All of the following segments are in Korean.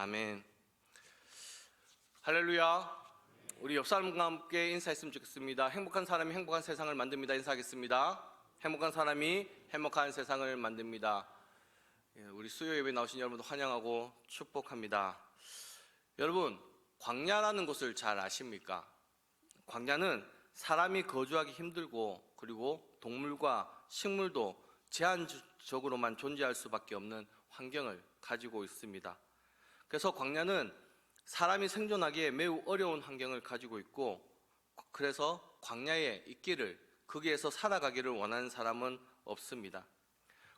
아멘. 할렐루야. 우리 옆 사람과 함께 인사했으면 좋겠습니다. 행복한 사람이 행복한 세상을 만듭니다. 인사하겠습니다. 행복한 사람이 행복한 세상을 만듭니다. 예, 우리 수요 예배 나오신 여러분도 환영하고 축복합니다. 여러분, 광야라는 곳을 잘 아십니까? 광야는 사람이 거주하기 힘들고 그리고 동물과 식물도 제한적으로만 존재할 수밖에 없는 환경을 가지고 있습니다. 그래서 광야는 사람이 생존하기에 매우 어려운 환경을 가지고 있고 그래서 광야에 있기를 거기에서 살아가기를 원하는 사람은 없습니다.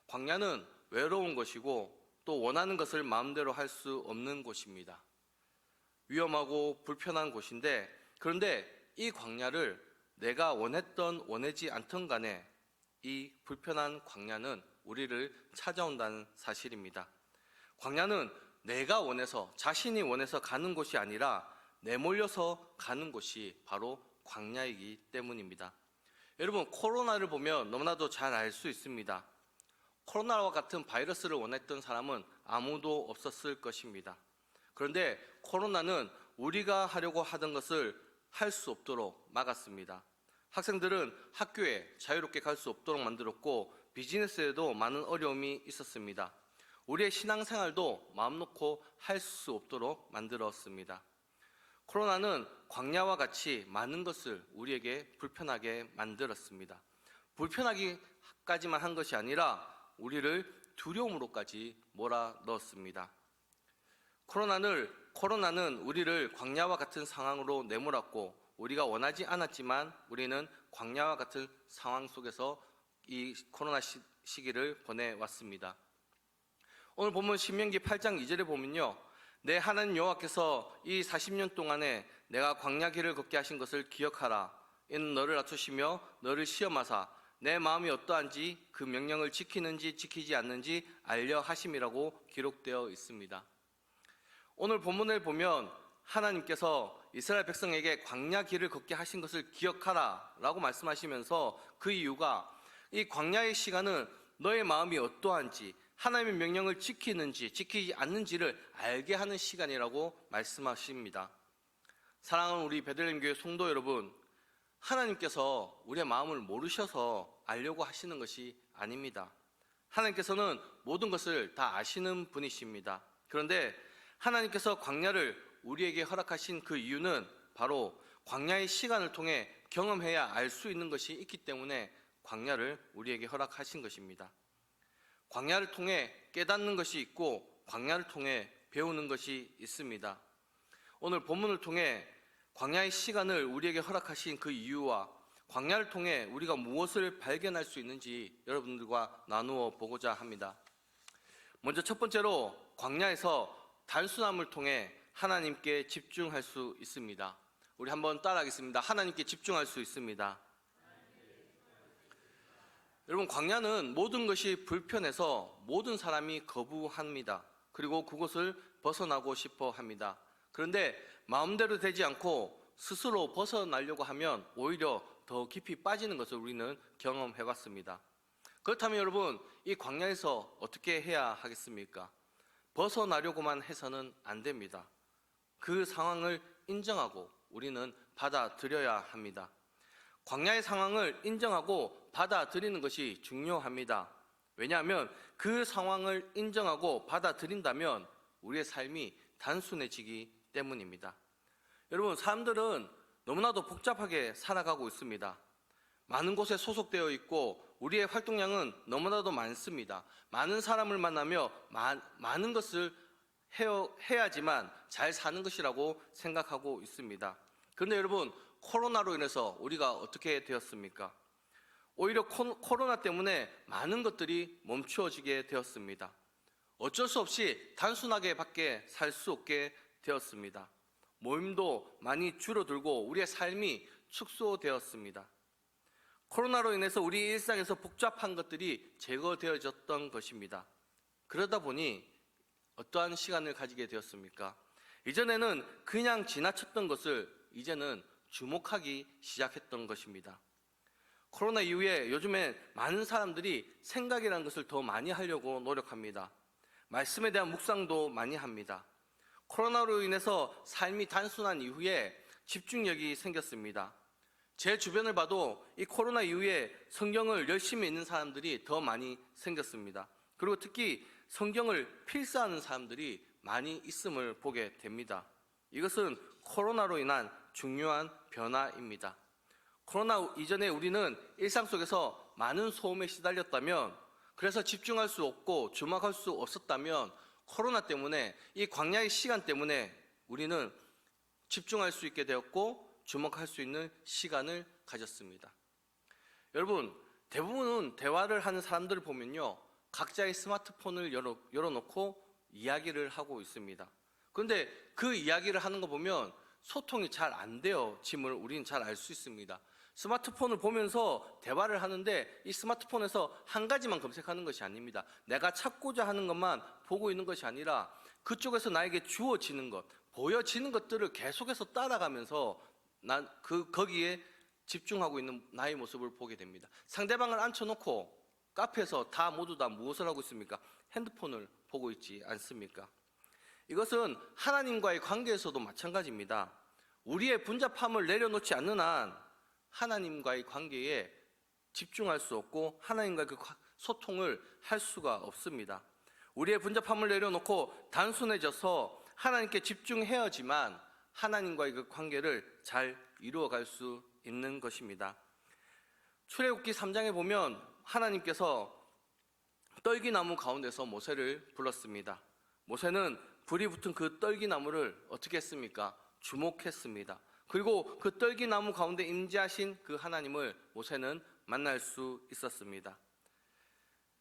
광야는 외로운 것이고 또 원하는 것을 마음대로 할 수 없는 곳입니다. 위험하고 불편한 곳인데 그런데 이 광야를 내가 원했던 원하지 않던 간에 이 불편한 광야는 우리를 찾아온다는 사실입니다. 광야는 내가 원해서 자신이 원해서 가는 곳이 아니라 내몰려서 가는 곳이 바로 광야이기 때문입니다. 여러분 코로나를 보면 너무나도 잘 알 수 있습니다. 코로나와 같은 바이러스를 원했던 사람은 아무도 없었을 것입니다. 그런데 코로나는 우리가 하려고 하던 것을 할 수 없도록 막았습니다. 학생들은 학교에 자유롭게 갈 수 없도록 만들었고 비즈니스에도 많은 어려움이 있었습니다. 우리의 신앙생활도 마음 놓고 할 수 없도록 만들었습니다. 코로나는 광야와 같이 많은 것을 우리에게 불편하게 만들었습니다. 불편하기까지만 한 것이 아니라 우리를 두려움으로까지 몰아 넣었습니다. 코로나를 코로나는 우리를 광야와 같은 상황으로 내몰았고 우리가 원하지 않았지만 우리는 광야와 같은 상황 속에서 이 코로나 시, 시기를 보내왔습니다. 오늘 보면 신명기 8장 2절에 보면요. 내 하나님 여호와께서 이 40년 동안에 내가 광야 길을 걷게 하신 것을 기억하라. 이는 너를 낮추시며 너를 시험하사 내 마음이 어떠한지 그 명령을 지키는지 지키지 않는지 알려 하심이라고 기록되어 있습니다. 오늘 본문을 보면 하나님께서 이스라엘 백성에게 광야 길을 걷게 하신 것을 기억하라 라고 말씀하시면서 그 이유가 이 광야의 시간은 너의 마음이 어떠한지 하나님의 명령을 지키는지 지키지 않는지를 알게 하는 시간이라고 말씀하십니다. 사랑하는 우리 베들레헴 교회 성도 여러분, 하나님께서 우리의 마음을 모르셔서 알려고 하시는 것이 아닙니다. 하나님께서는 모든 것을 다 아시는 분이십니다. 그런데 하나님께서 광야를 우리에게 허락하신 그 이유는 바로 광야의 시간을 통해 경험해야 알 수 있는 것이 있기 때문에 광야를 우리에게 허락하신 것입니다. 광야를 통해 깨닫는 것이 있고 광야를 통해 배우는 것이 있습니다. 오늘 본문을 통해 광야의 시간을 우리에게 허락하신 그 이유와 광야를 통해 우리가 무엇을 발견할 수 있는지 여러분들과 나누어 보고자 합니다. 먼저 첫 번째로 광야에서 단순함을 통해 하나님께 집중할 수 있습니다. 우리 한번 따라하겠습니다. 하나님께 집중할 수 있습니다. 여러분, 광야는 모든 것이 불편해서 모든 사람이 거부합니다. 그리고 그곳을 벗어나고 싶어 합니다. 그런데 마음대로 되지 않고 스스로 벗어나려고 하면 오히려 더 깊이 빠지는 것을 우리는 경험해 왔습니다. 그렇다면 여러분, 이 광야에서 어떻게 해야 하겠습니까? 벗어나려고만 해서는 안 됩니다. 그 상황을 인정하고 우리는 받아들여야 합니다. 광야의 상황을 인정하고 받아들이는 것이 중요합니다. 왜냐하면 그 상황을 인정하고 받아들인다면 우리의 삶이 단순해지기 때문입니다. 여러분, 사람들은 너무나도 복잡하게 살아가고 있습니다. 많은 곳에 소속되어 있고 우리의 활동량은 너무나도 많습니다. 많은 사람을 만나며 마, 많은 것을 해야, 해야지만 잘 사는 것이라고 생각하고 있습니다. 그런데 여러분, 코로나로 인해서 우리가 어떻게 되었습니까? 오히려 코로나 때문에 많은 것들이 멈추어지게 되었습니다. 어쩔 수 없이 단순하게 밖에 살 수 없게 되었습니다. 모임도 많이 줄어들고 우리의 삶이 축소되었습니다. 코로나로 인해서 우리 일상에서 복잡한 것들이 제거되어졌던 것입니다. 그러다 보니 어떠한 시간을 가지게 되었습니까? 이전에는 그냥 지나쳤던 것을 이제는 주목하기 시작했던 것입니다. 코로나 이후에 요즘에 많은 사람들이 생각이라는 것을 더 많이 하려고 노력합니다. 말씀에 대한 묵상도 많이 합니다. 코로나로 인해서 삶이 단순한 이후에 집중력이 생겼습니다. 제 주변을 봐도 이 코로나 이후에 성경을 열심히 읽는 사람들이 더 많이 생겼습니다. 그리고 특히 성경을 필사하는 사람들이 많이 있음을 보게 됩니다. 이것은 코로나로 인한 중요한 변화입니다. 코로나 이전에 우리는 일상 속에서 많은 소음에 시달렸다면 그래서 집중할 수 없고 주목할 수 없었다면 코로나 때문에 이 광야의 시간 때문에 우리는 집중할 수 있게 되었고 주목할 수 있는 시간을 가졌습니다. 여러분, 대부분은 대화를 하는 사람들을 보면요. 각자의 스마트폰을 열어, 열어놓고 이야기를 하고 있습니다. 그런데 그 이야기를 하는 거 보면 소통이 잘 안 되어짐을 우리는 잘 알 수 있습니다. 스마트폰을 보면서 대화를 하는데 이 스마트폰에서 한 가지만 검색하는 것이 아닙니다. 내가 찾고자 하는 것만 보고 있는 것이 아니라 그쪽에서 나에게 주어지는 것, 보여지는 것들을 계속해서 따라가면서 난 그 거기에 집중하고 있는 나의 모습을 보게 됩니다. 상대방을 앉혀놓고 카페에서 다 모두 다 무엇을 하고 있습니까? 핸드폰을 보고 있지 않습니까? 이것은 하나님과의 관계에서도 마찬가지입니다. 우리의 분잡함을 내려놓지 않는 한 하나님과의 관계에 집중할 수 없고 하나님과 그 과- 소통을 할 수가 없습니다. 우리의 분잡함을 내려놓고 단순해져서 하나님께 집중해야지만 하나님과의 그 관계를 잘 이루어갈 수 있는 것입니다. 출애굽기 3장에 보면 하나님께서 떨기나무 가운데서 모세를 불렀습니다. 모세는 불이 붙은 그 떨기나무를 어떻게 했습니까? 주목했습니다. 그리고 그 떨기나무 가운데 임재하신 그 하나님을 모세는 만날 수 있었습니다.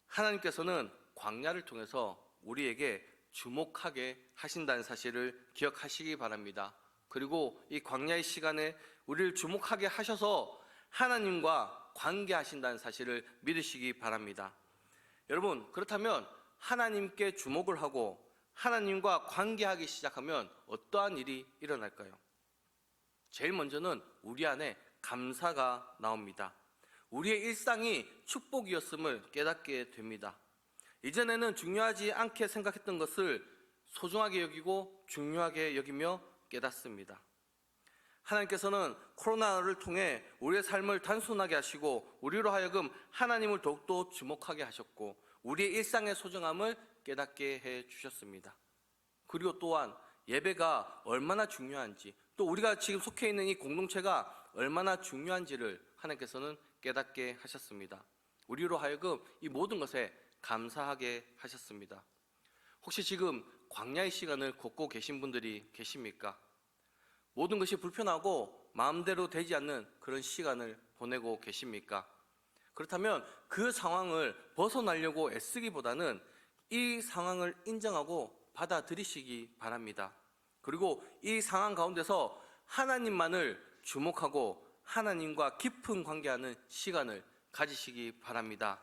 하나님께서는 광야를 통해서 우리에게 주목하게 하신다는 사실을 기억하시기 바랍니다. 그리고 이 광야의 시간에 우리를 주목하게 하셔서 하나님과 관계하신다는 사실을 믿으시기 바랍니다. 여러분, 그렇다면 하나님께 주목을 하고 하나님과 관계하기 시작하면 어떠한 일이 일어날까요? 제일 먼저는 우리 안에 감사가 나옵니다. 우리의 일상이 축복이었음을 깨닫게 됩니다. 이전에는 중요하지 않게 생각했던 것을 소중하게 여기고 중요하게 여기며 깨닫습니다. 하나님께서는 코로나를 통해 우리의 삶을 단순하게 하시고 우리로 하여금 하나님을 더욱더 주목하게 하셨고 우리의 일상의 소중함을 깨닫게 해 주셨습니다. 그리고 또한 예배가 얼마나 중요한지 또 우리가 지금 속해 있는 이 공동체가 얼마나 중요한지를 하나님께서는 깨닫게 하셨습니다. 우리로 하여금 이 모든 것에 감사하게 하셨습니다. 혹시 지금 광야의 시간을 걷고 계신 분들이 계십니까? 모든 것이 불편하고 마음대로 되지 않는 그런 시간을 보내고 계십니까? 그렇다면 그 상황을 벗어나려고 애쓰기보다는 이 상황을 인정하고 받아들이시기 바랍니다. 그리고 이 상황 가운데서 하나님만을 주목하고 하나님과 깊은 관계하는 시간을 가지시기 바랍니다.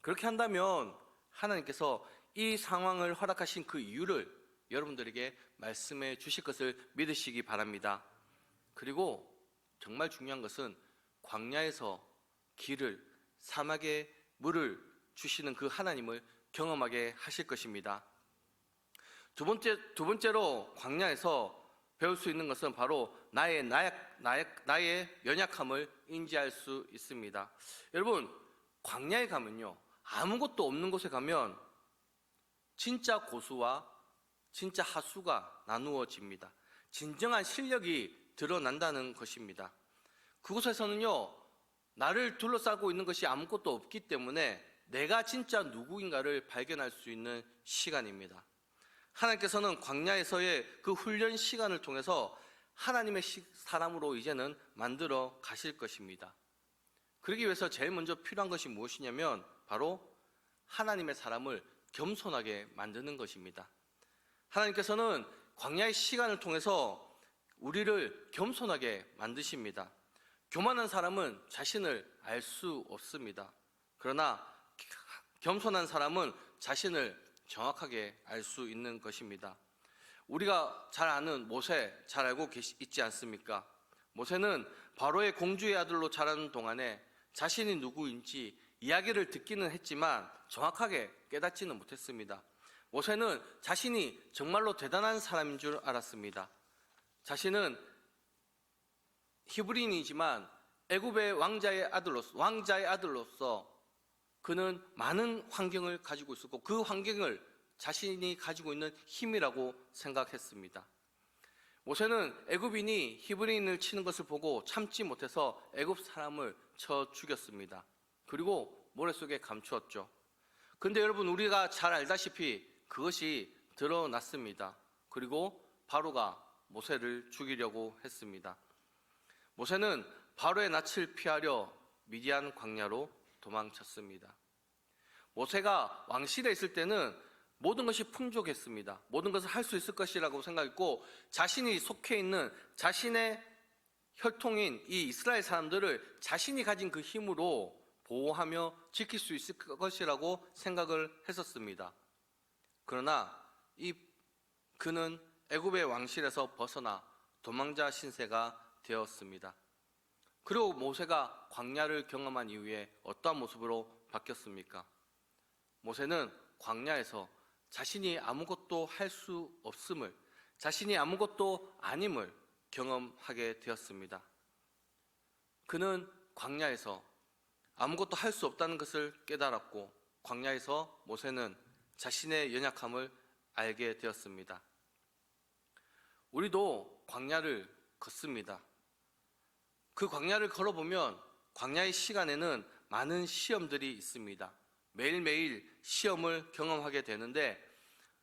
그렇게 한다면 하나님께서 이 상황을 허락하신 그 이유를 여러분들에게 말씀해 주실 것을 믿으시기 바랍니다. 그리고 정말 중요한 것은 광야에서 길을 사막에 물을 주시는 그 하나님을 경험하게 하실 것입니다. 두 번째 두 번째로 광야에서 배울 수 있는 것은 바로 나의 나약, 나약 나의 연약함을 인지할 수 있습니다. 여러분 광야에 가면요 아무것도 없는 곳에 가면 진짜 고수와 진짜 하수가 나누어집니다. 진정한 실력이 드러난다는 것입니다. 그곳에서는요, 나를 둘러싸고 있는 것이 아무것도 없기 때문에 내가 진짜 누구인가를 발견할 수 있는 시간입니다. 하나님께서는 광야에서의 그 훈련 시간을 통해서 하나님의 시- 사람으로 이제는 만들어 가실 것입니다. 그러기 위해서 제일 먼저 필요한 것이 무엇이냐면 바로 하나님의 사람을 겸손하게 만드는 것입니다. 하나님께서는 광야의 시간을 통해서 우리를 겸손하게 만드십니다. 교만한 사람은 자신을 알 수 없습니다. 그러나 겸손한 사람은 자신을 정확하게 알 수 있는 것입니다. 우리가 잘 아는 모세 잘 알고 계시, 있지 않습니까? 모세는 바로의 공주의 아들로 자라는 동안에 자신이 누구인지 이야기를 듣기는 했지만 정확하게 깨닫지는 못했습니다. 모세는 자신이 정말로 대단한 사람인 줄 알았습니다. 자신은 히브리인이지만 애굽의 왕자의 아들로서 왕자의 아들로서 그는 많은 환경을 가지고 있었고 그 환경을 자신이 가지고 있는 힘이라고 생각했습니다. 모세는 애굽인이 히브리인을 치는 것을 보고 참지 못해서 애굽 사람을 쳐 죽였습니다. 그리고 모래 속에 감추었죠. 근데 여러분 우리가 잘 알다시피 그것이 드러났습니다. 그리고 바로가 모세를 죽이려고 했습니다. 모세는 바로의 낯을 피하려 미디안 광야로 도망쳤습니다. 모세가 왕실에 있을 때는 모든 것이 풍족했습니다. 모든 것을 할 수 있을 것이라고 생각했고 자신이 속해 있는 자신의 혈통인 이 이스라엘 사람들을 자신이 가진 그 힘으로 보호하며 지킬 수 있을 것이라고 생각을 했었습니다. 그러나 이 그는 애굽의 왕실에서 벗어나 도망자 신세가 되었습니다. 그리고 모세가 광야를 경험한 이후에 어떠한 모습으로 바뀌었습니까? 모세는 광야에서 자신이 아무것도 할 수 없음을, 자신이 아무것도 아님을 경험하게 되었습니다. 그는 광야에서 아무것도 할 수 없다는 것을 깨달았고, 광야에서 모세는 자신의 연약함을 알게 되었습니다. 우리도 광야를 걷습니다. 그 광야를 걸어보면 광야의 시간에는 많은 시험들이 있습니다. 매일매일 시험을 경험하게 되는데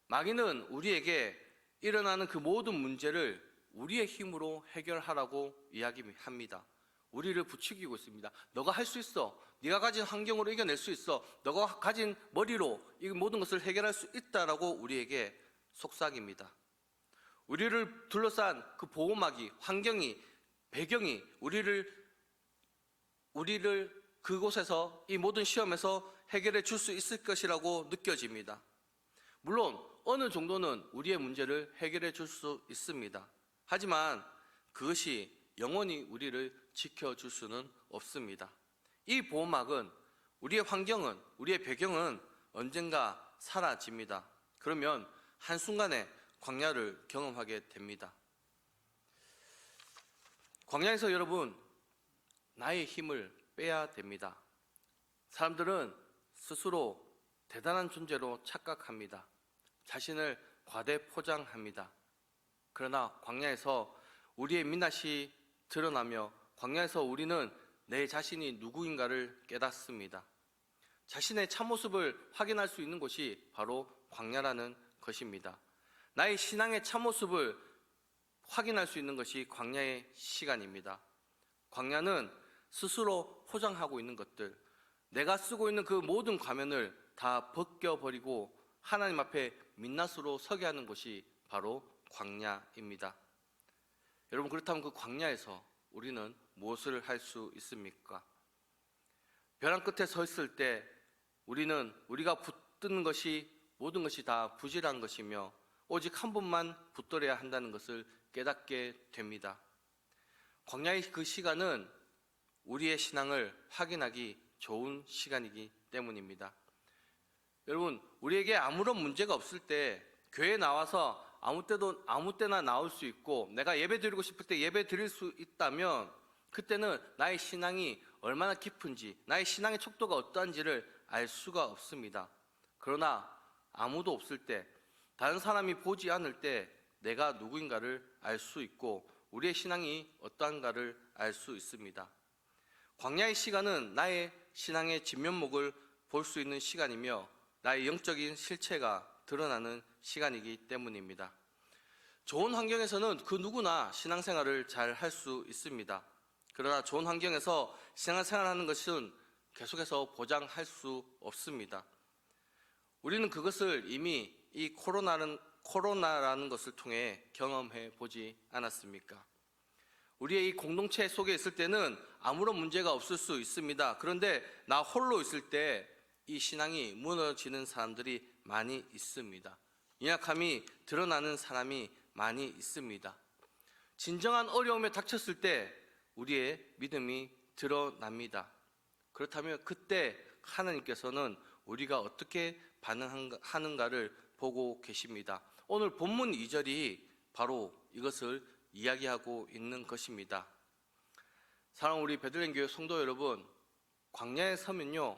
마귀는 우리에게 일어나는 그 모든 문제를 우리의 힘으로 해결하라고 이야기합니다. 우리를 부추기고 있습니다. 너가 할 수 있어. 네가 가진 환경으로 이겨낼 수 있어. 너가 가진 머리로 이 모든 것을 해결할 수 있다라고 우리에게 속삭입니다. 우리를 둘러싼 그 보호막이 환경이 배경이 우리를 우리를 그곳에서 이 모든 시험에서 해결해 줄 수 있을 것이라고 느껴집니다. 물론 어느 정도는 우리의 문제를 해결해 줄 수 있습니다. 하지만 그것이 영원히 우리를 지켜 줄 수는 없습니다. 이 보호막은 우리의 환경은 우리의 배경은 언젠가 사라집니다. 그러면 한순간에 광야를 경험하게 됩니다. 광야에서 여러분 나의 힘을 빼야 됩니다. 사람들은 스스로 대단한 존재로 착각합니다. 자신을 과대 포장합니다. 그러나 광야에서 우리의 민낯이 드러나며 광야에서 우리는 내 자신이 누구인가를 깨닫습니다. 자신의 참모습을 확인할 수 있는 곳이 바로 광야라는 것입니다. 나의 신앙의 참모습을 확인할 수 있는 것이 광야의 시간입니다. 광야는 스스로 포장하고 있는 것들, 내가 쓰고 있는 그 모든 가면을 다 벗겨버리고 하나님 앞에 민낯으로 서게 하는 곳이 바로 광야입니다. 여러분, 그렇다면 그 광야에서 우리는 무엇을 할 수 있습니까? 벼랑 끝에 서 있을 때 우리는 우리가 붙드는 것이 모든 것이 다 부실한 것이며 오직 한 번만 붙들어야 한다는 것을 깨닫게 됩니다. 광야의 그 시간은 우리의 신앙을 확인하기 좋은 시간이기 때문입니다. 여러분, 우리에게 아무런 문제가 없을 때 교회에 나와서 아무 때도 아무 때나 나올 수 있고 내가 예배 드리고 싶을 때 예배 드릴 수 있다면 그때는 나의 신앙이 얼마나 깊은지 나의 신앙의 척도가 어떠한지를 알 수가 없습니다. 그러나 아무도 없을 때 다른 사람이 보지 않을 때 내가 누구인가를 알 수 있고 우리의 신앙이 어떠한가를 알 수 있습니다. 광야의 시간은 나의 신앙의 진면목을 볼 수 있는 시간이며 나의 영적인 실체가 드러나는 시간이기 때문입니다. 좋은 환경에서는 그 누구나 신앙생활을 잘 할 수 있습니다. 그러나 좋은 환경에서 신앙생활하는 것은 계속해서 보장할 수 없습니다. 우리는 그것을 이미 이 코로나는 코로나라는 것을 통해 경험해 보지 않았습니까? 우리의 이 공동체 속에 있을 때는 아무런 문제가 없을 수 있습니다. 그런데 나 홀로 있을 때 이 신앙이 무너지는 사람들이 많이 있습니다. 연약함이 드러나는 사람이 많이 있습니다. 진정한 어려움에 닥쳤을 때 우리의 믿음이 드러납니다. 그렇다면 그때 하나님께서는 우리가 어떻게 반응하는가를 보고 계십니다. 오늘 본문 2절이 바로 이것을 이야기하고 있는 것입니다. 사랑 우리 베들레헴 교회 성도 여러분, 광야에 서면요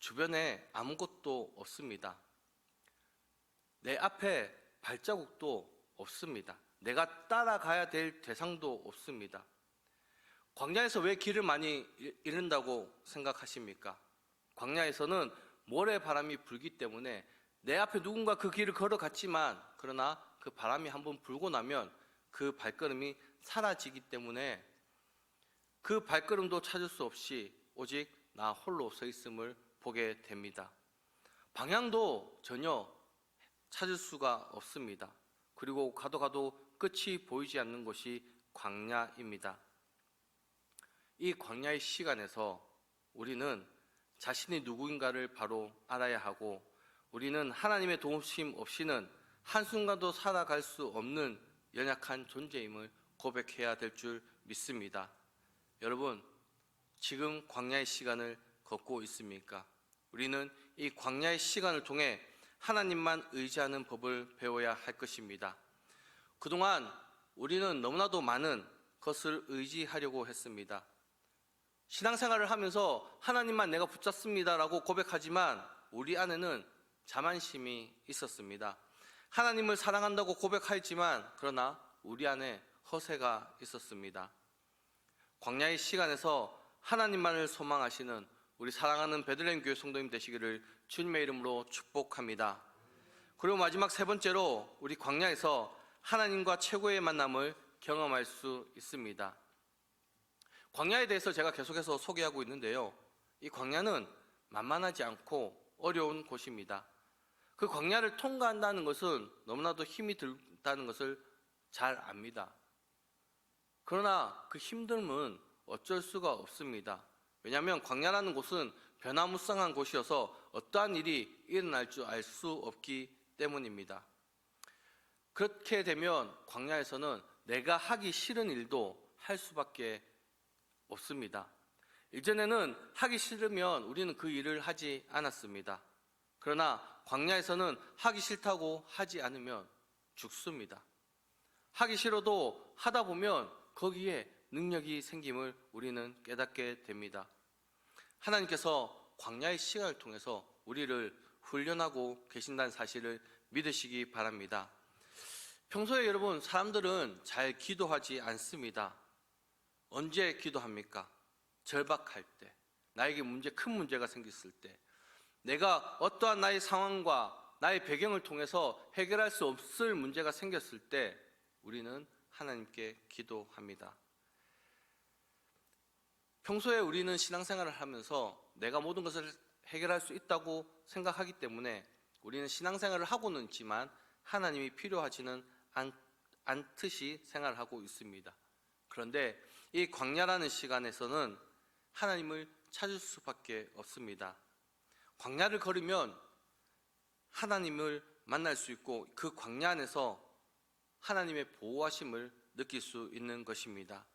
주변에 아무것도 없습니다. 내 앞에 발자국도 없습니다. 내가 따라가야 될 대상도 없습니다. 광야에서 왜 길을 많이 잃는다고 생각하십니까? 광야에서는 모래바람이 불기 때문에 내 앞에 누군가 그 길을 걸어갔지만 그러나 그 바람이 한번 불고 나면 그 발걸음이 사라지기 때문에 그 발걸음도 찾을 수 없이 오직 나 홀로 서 있음을 보게 됩니다. 방향도 전혀 찾을 수가 없습니다. 그리고 가도 가도 끝이 보이지 않는 곳이 광야입니다. 이 광야의 시간에서 우리는 자신이 누구인가를 바로 알아야 하고 우리는 하나님의 도우심 없이는 한순간도 살아갈 수 없는 연약한 존재임을 고백해야 될 줄 믿습니다. 여러분, 지금 광야의 시간을 걷고 있습니까? 우리는 이 광야의 시간을 통해 하나님만 의지하는 법을 배워야 할 것입니다. 그동안 우리는 너무나도 많은 것을 의지하려고 했습니다. 신앙생활을 하면서 하나님만 내가 붙잡습니다라고 고백하지만 우리 안에는 자만심이 있었습니다. 하나님을 사랑한다고 고백하였지만 그러나 우리 안에 허세가 있었습니다. 광야의 시간에서 하나님만을 소망하시는 우리 사랑하는 베들레헴 교회 성도님 되시기를 주님의 이름으로 축복합니다. 그리고 마지막 세 번째로 우리 광야에서 하나님과 최고의 만남을 경험할 수 있습니다. 광야에 대해서 제가 계속해서 소개하고 있는데요. 이 광야는 만만하지 않고 어려운 곳입니다. 그 광야를 통과한다는 것은 너무나도 힘이 들다는 것을 잘 압니다. 그러나 그 힘듦은 어쩔 수가 없습니다. 왜냐하면 광야라는 곳은 변화무쌍한 곳이어서 어떠한 일이 일어날 줄 알 수 없기 때문입니다. 그렇게 되면 광야에서는 내가 하기 싫은 일도 할 수밖에 없습니다. 이전에는 하기 싫으면 우리는 그 일을 하지 않았습니다. 그러나 광야에서는 하기 싫다고 하지 않으면 죽습니다. 하기 싫어도 하다 보면 거기에 능력이 생김을 우리는 깨닫게 됩니다. 하나님께서 광야의 시간을 통해서 우리를 훈련하고 계신다는 사실을 믿으시기 바랍니다. 평소에 여러분, 사람들은 잘 기도하지 않습니다. 언제 기도합니까? 절박할 때, 나에게 문제, 큰 문제가 생겼을 때, 내가 어떠한 나의 상황과 나의 배경을 통해서 해결할 수 없을 문제가 생겼을 때, 우리는 하나님께 기도합니다. 평소에 우리는 신앙생활을 하면서 내가 모든 것을 해결할 수 있다고 생각하기 때문에 우리는 신앙생활을 하고는 있지만 하나님이 필요하지는 않, 않듯이 생활하고 있습니다. 그런데 이 광야라는 시간에서는 하나님을 찾을 수밖에 없습니다. 광야를 걸으면 하나님을 만날 수 있고 그 광야 안에서 하나님의 보호하심을 느낄 수 있는 것입니다.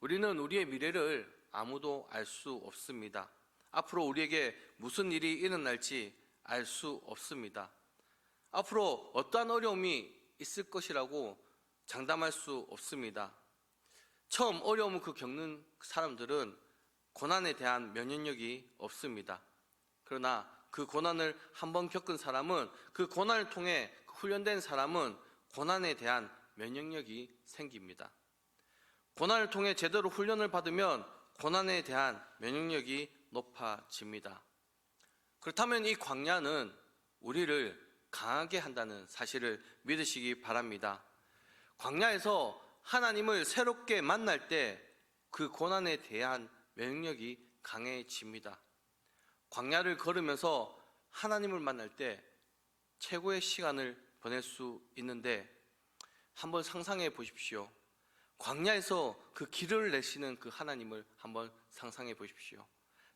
우리는 우리의 미래를 아무도 알 수 없습니다. 앞으로 우리에게 무슨 일이 일어날지 알 수 없습니다. 앞으로 어떠한 어려움이 있을 것이라고 장담할 수 없습니다. 처음 어려움을 그 겪는 사람들은 고난에 대한 면역력이 없습니다. 그러나 그 고난을 한 번 겪은 사람은 그 고난을 통해 훈련된 사람은 고난에 대한 면역력이 생깁니다. 고난을 통해 제대로 훈련을 받으면 고난에 대한 면역력이 높아집니다. 그렇다면 이 광야는 우리를 강하게 한다는 사실을 믿으시기 바랍니다. 광야에서 하나님을 새롭게 만날 때 그 고난에 대한 면역력이 강해집니다. 광야를 걸으면서 하나님을 만날 때 최고의 시간을 보낼 수 있는데 한번 상상해 보십시오. 광야에서 그 길을 내시는 그 하나님을 한번 상상해 보십시오.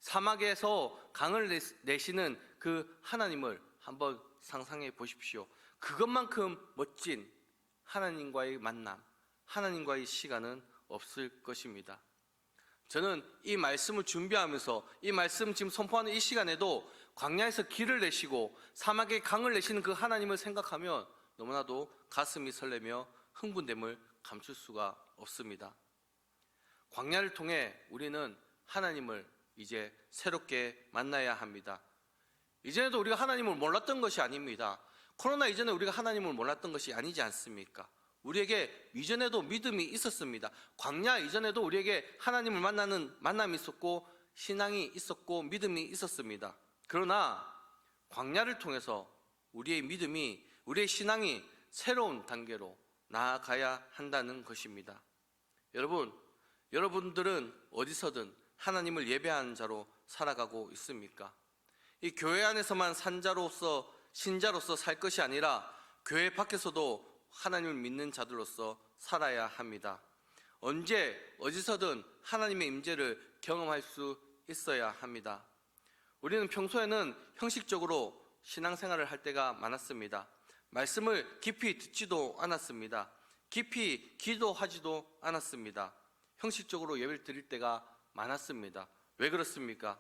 사막에서 강을 내시는 그 하나님을 한번 상상해 보십시오. 그것만큼 멋진 하나님과의 만남, 하나님과의 시간은 없을 것입니다. 저는 이 말씀을 준비하면서 이 말씀 지금 선포하는 이 시간에도 광야에서 길을 내시고 사막에 강을 내시는 그 하나님을 생각하면 너무나도 가슴이 설레며 흥분됨을 감출 수가 없습니다. 광야를 통해 우리는 하나님을 이제 새롭게 만나야 합니다. 이전에도 우리가 하나님을 몰랐던 것이 아닙니다. 코로나 이전에 우리가 하나님을 몰랐던 것이 아니지 않습니까? 우리에게 이전에도 믿음이 있었습니다. 광야 이전에도 우리에게 하나님을 만나는 만남이 있었고 신앙이 있었고 믿음이 있었습니다. 그러나 광야를 통해서 우리의 믿음이 우리의 신앙이 새로운 단계로 나아가야 한다는 것입니다. 여러분, 여러분들은 어디서든 하나님을 예배하는 자로 살아가고 있습니까? 이 교회 안에서만 산자로서 신자로서 살 것이 아니라 교회 밖에서도 하나님을 믿는 자들로서 살아야 합니다. 언제 어디서든 하나님의 임재를 경험할 수 있어야 합니다. 우리는 평소에는 형식적으로 신앙생활을 할 때가 많았습니다. 말씀을 깊이 듣지도 않았습니다. 깊이 기도하지도 않았습니다. 형식적으로 예배를 드릴 때가 많았습니다. 왜 그렇습니까?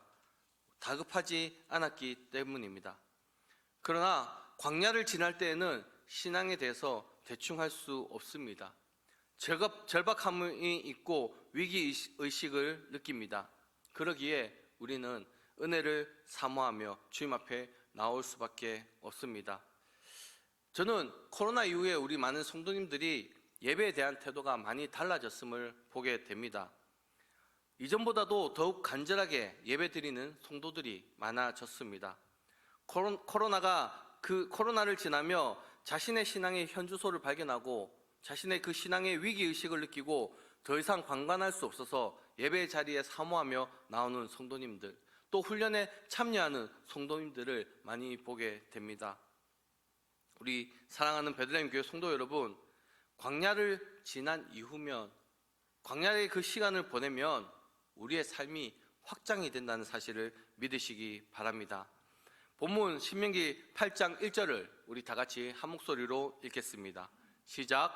다급하지 않았기 때문입니다. 그러나 광야를 지날 때에는 신앙에 대해서 대충 할 수 없습니다. 절박, 절박함이 있고 위기 의식을 느낍니다. 그러기에 우리는 은혜를 사모하며 주님 앞에 나올 수밖에 없습니다. 저는 코로나 이후에 우리 많은 성도님들이 예배에 대한 태도가 많이 달라졌음을 보게 됩니다. 이전보다도 더욱 간절하게 예배 드리는 성도들이 많아졌습니다. 코로- 코로나가 그 코로나를 지나며 자신의 신앙의 현주소를 발견하고 자신의 그 신앙의 위기 의식을 느끼고 더 이상 방관할 수 없어서 예배 자리에 사모하며 나오는 성도님들, 또 훈련에 참여하는 성도님들을 많이 보게 됩니다. 우리 사랑하는 베들레헴 교회 성도 여러분, 광야를 지난 이후면 광야의 그 시간을 보내면 우리의 삶이 확장이 된다는 사실을 믿으시기 바랍니다. 본문 신명기 8장 1절을 우리 다 같이 한 목소리로 읽겠습니다. 시작.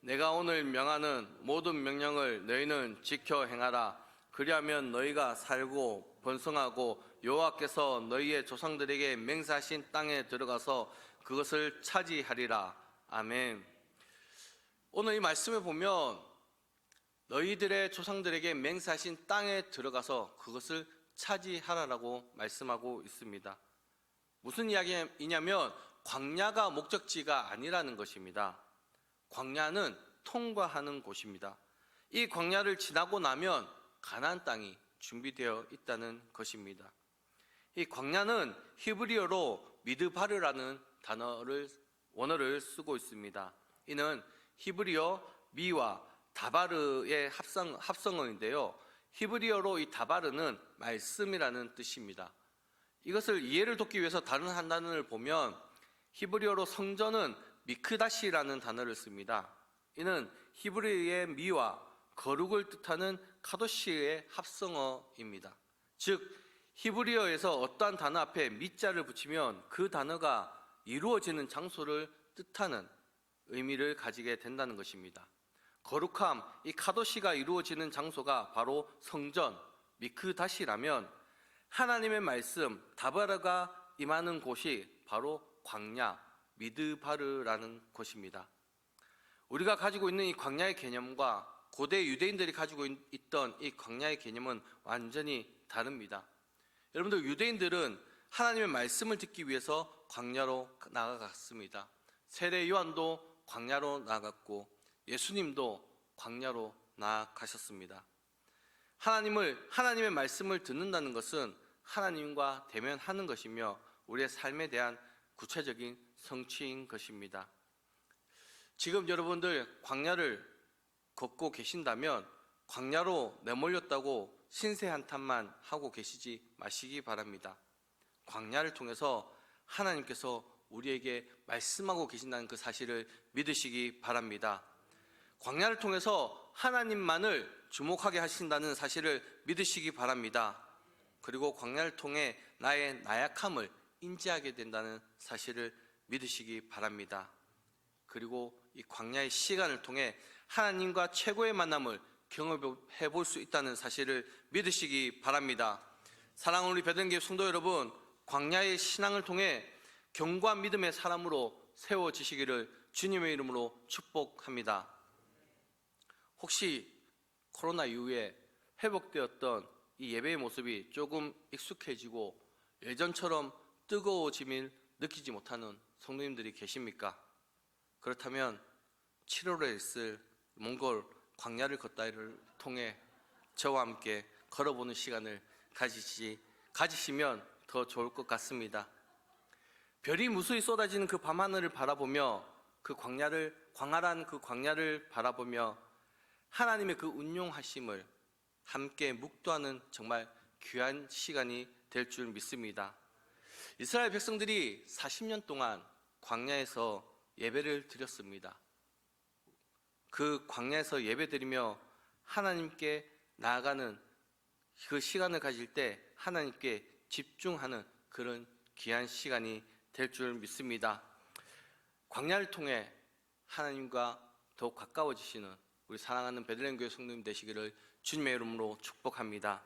내가 오늘 명하는 모든 명령을 너희는 지켜 행하라. 그리하면 너희가 살고 번성하고 여호와께서 너희의 조상들에게 맹세하신 땅에 들어가서 그것을 차지하리라. 아멘. 오늘 이 말씀을 보면 너희들의 조상들에게 맹세하신 땅에 들어가서 그것을 차지하라라고 말씀하고 있습니다. 무슨 이야기이냐면 광야가 목적지가 아니라는 것입니다. 광야는 통과하는 곳입니다. 이 광야를 지나고 나면 가나안 땅이 준비되어 있다는 것입니다. 이 광야는 히브리어로 미드바르라는 단어를 원어를 쓰고 있습니다. 이는 히브리어 미와 다바르의 합성 합성어인데요. 히브리어로 이 다바르는 말씀이라는 뜻입니다. 이것을 이해를 돕기 위해서 다른 한 단어를 보면 히브리어로 성전은 미크다시라는 단어를 씁니다. 이는 히브리의 미와 거룩을 뜻하는 카도시의 합성어입니다. 즉 히브리어에서 어떠한 단어 앞에 미자를 붙이면 그 단어가 이루어지는 장소를 뜻하는 의미를 가지게 된다는 것입니다. 거룩함, 이 카도시가 이루어지는 장소가 바로 성전, 미크다시라면 하나님의 말씀, 다바르가 임하는 곳이 바로 광야, 미드바르라는 곳입니다. 우리가 가지고 있는 이 광야의 개념과 고대 유대인들이 가지고 있- 있던 이 광야의 개념은 완전히 다릅니다. 여러분들 유대인들은 하나님의 말씀을 듣기 위해서 광야로 나아갔습니다. 세례 요한도 광야로 나갔고 예수님도 광야로 나아가셨습니다. 하나님을 하나님의 말씀을 듣는다는 것은 하나님과 대면하는 것이며 우리의 삶에 대한 구체적인 성취인 것입니다. 지금 여러분들 광야를 걷고 계신다면 광야로 내몰렸다고 신세 한탄만 하고 계시지 마시기 바랍니다. 광야를 통해서 하나님께서 우리에게 말씀하고 계신다는 그 사실을 믿으시기 바랍니다. 광야를 통해서 하나님만을 주목하게 하신다는 사실을 믿으시기 바랍니다. 그리고 광야를 통해 나의 나약함을 인지하게 된다는 사실을 믿으시기 바랍니다. 그리고 이 광야의 시간을 통해 하나님과 최고의 만남을 경험해 볼 수 있다는 사실을 믿으시기 바랍니다. 사랑하는 우리 베드랭교 성도 여러분, 광야의 신앙을 통해 견고한 믿음의 사람으로 세워지시기를 주님의 이름으로 축복합니다. 혹시 코로나 이후에 회복되었던 이 예배의 모습이 조금 익숙해지고 예전처럼 뜨거워짐을 느끼지 못하는 성도님들이 계십니까? 그렇다면 7월에 있을 몽골 광야를 걷다를 통해 저와 함께 걸어보는 시간을 가지시, 가지시면 더 좋을 것 같습니다. 별이 무수히 쏟아지는 그 밤하늘을 바라보며 그 광야를 광활한 그 광야를 바라보며 하나님의 그 운용하심을 함께 묵도하는 정말 귀한 시간이 될 줄 믿습니다. 이스라엘 백성들이 40년 동안 광야에서 예배를 드렸습니다. 그 광야에서 예배드리며 하나님께 나아가는 그 시간을 가질 때 하나님께 집중하는 그런 귀한 시간이 될 줄 믿습니다. 광야를 통해 하나님과 더욱 가까워지시는 우리 사랑하는 베들레헴 교회 성도님 되시기를 주님의 이름으로 축복합니다.